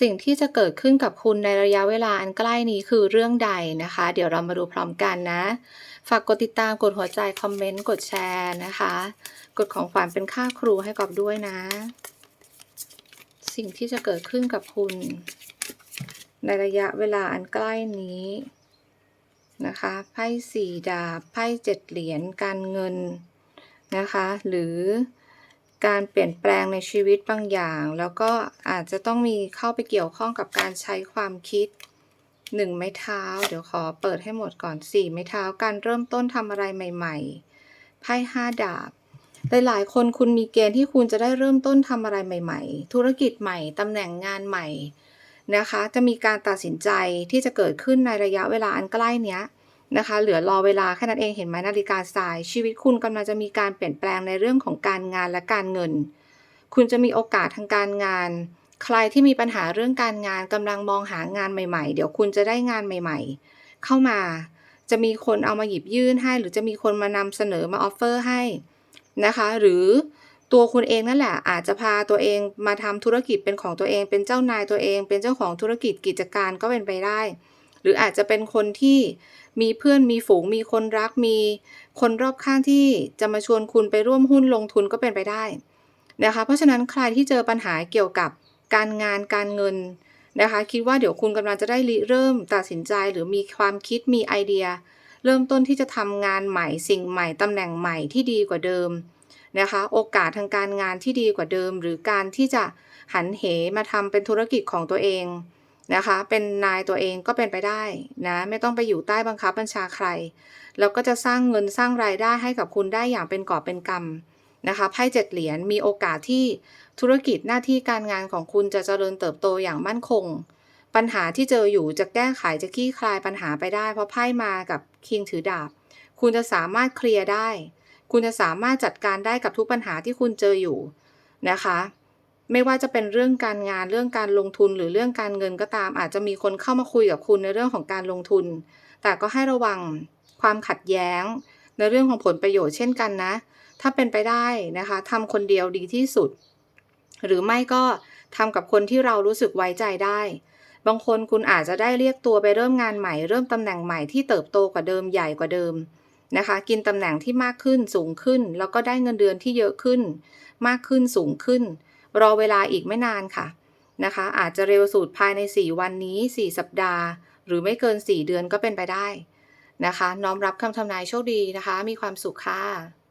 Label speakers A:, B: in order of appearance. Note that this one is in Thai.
A: สิ่งที่จะเกิดขึ้นกับคุณในระยะเวลาอันใกล้นี้คือเรื่องใดนะคะ เดี๋ยวเรามาดูพร้อมกันนะ ฝากกดติดตามกดหัวใจ คอมเมนต์ กดแชร์นะคะ กดของขวัญเป็นค่าครูให้กอบด้วยนะ สิ่งที่จะเกิดขึ้นกับคุณ ในระยะเวลาอันใกล้นี้นะคะไพ่สี่ดาบไพ่เจ็ดเหรียญการเงินนะคะ หรือ การเปลี่ยนแปลงในชีวิตบางอย่าง แล้วก็อาจจะต้องมีเข้าไปเกี่ยวข้องกับการใช้ความคิดหนึ่งไม้เท้า เดี๋ยวขอเปิดให้หมดก่อนสี่ไม้เท้า การเริ่มต้นทำอะไรใหม่ ๆ ไพ่ห้าดาบ หลาย ๆ คนคุณมีเกณฑ์ที่คุณจะได้เริ่มต้นทำอะไรใหม่ ๆ ธุรกิจใหม่ตำแหน่งงานใหม่นะคะ จะมีการตัดสินใจที่จะเกิดขึ้นในระยะเวลาอันใกล้เนี้ย นะคะ เหลือรอเวลาแค่นั้นเองเห็นไหมนาฬิกาทราย ชีวิตคุณกำลังจะมีการเปลี่ยนแปลงในเรื่องของการงานและการเงิน คุณจะมีโอกาสทางการงาน ใครที่มีปัญหาเรื่องการงานกำลังมองหางานใหม่ๆ เดี๋ยวคุณจะได้งานใหม่ ๆ เข้ามา จะมีคนเอามาหยิบยื่นให้ หรือจะมีคนมานำเสนอมาออฟเฟอร์ให้นะคะ หรือตัวคุณเองนั่นแหละอาจจะพาตัวเองมาทำธุรกิจเป็นของตัวเอง เป็นเจ้านายตัวเอง เป็นเจ้าของธุรกิจกิจการก็เป็นไปได้ หรืออาจจะเป็นคนที่มีเพื่อนมีฝูงมีคนรักมีคนรอบข้างที่จะมาชวนคุณไปร่วมหุ้นลงทุนก็เป็นไปได้นะคะ เพราะฉะนั้นใครที่เจอปัญหาเกี่ยวกับการงานการเงินนะคะคิดว่าเดี๋ยวคุณกำลังจะได้เริ่มตัดสินใจหรือมีความคิดมีไอเดีย เริ่มต้นที่จะทำงานใหม่สิ่งใหม่ตำแหน่งใหม่ที่ดีกว่าเดิมนะคะโอกาสทางการงานที่ดีกว่าเดิม หรือการที่จะหันเหมาทำเป็นธุรกิจของตัวเอง นะคะ เป็นนายตัวเองก็เป็นไปได้นะไม่ต้องไปอยู่ใต้บังคับบัญชาใคร แล้วก็จะสร้างเงินสร้างรายได้ให้กับคุณได้อย่างเป็นกอบเป็นกำนะคะไพ่เจ็ดเหรียญมีโอกาสที่ธุรกิจหน้าที่การงานของคุณจะเจริญเติบโตอย่างมั่นคง ปัญหาที่เจออยู่จะแก้ไขจะคลี่คลายปัญหาไปได้ เพราะไพ่มากับคิงถือดาบ คุณจะสามารถเคลียร์ได้ คุณจะสามารถจัดการได้กับทุกปัญหาที่คุณเจออยู่นะคะ ไม่ว่าจะเป็นเรื่องการงานเรื่องการลงทุนหรือเรื่องการเงินก็ตาม อาจจะมีคนเข้ามาคุยกับคุณในเรื่องของการลงทุน แต่ก็ให้ระวังความขัดแย้ง ในเรื่องของผลประโยชน์เช่นกันนะ ถ้าเป็นไปได้นะคะทำคนเดียวดีที่สุด หรือไม่ก็ทำกับคนที่เรารู้สึกไว้ใจได้ บางคนคุณอาจจะได้เรียกตัวไปเริ่มงานใหม่ เริ่มตำแหน่งใหม่ที่เติบโตกว่าเดิมใหญ่กว่าเดิมนะคะกินตำแหน่งที่มากขึ้นสูงขึ้น แล้วก็ได้เงินเดือนที่เยอะขึ้น มากขึ้นสูงขึ้น รอเวลาอีกไม่นานค่ะนะคะ อาจจะเร็วสุดภายใน 4 วันนี้ 4 สัปดาห์ หรือไม่เกิน 4 เดือนก็เป็นไปได้นะคะ น้อมรับคำทำนายโชคดีนะคะ มีความสุขค่ะ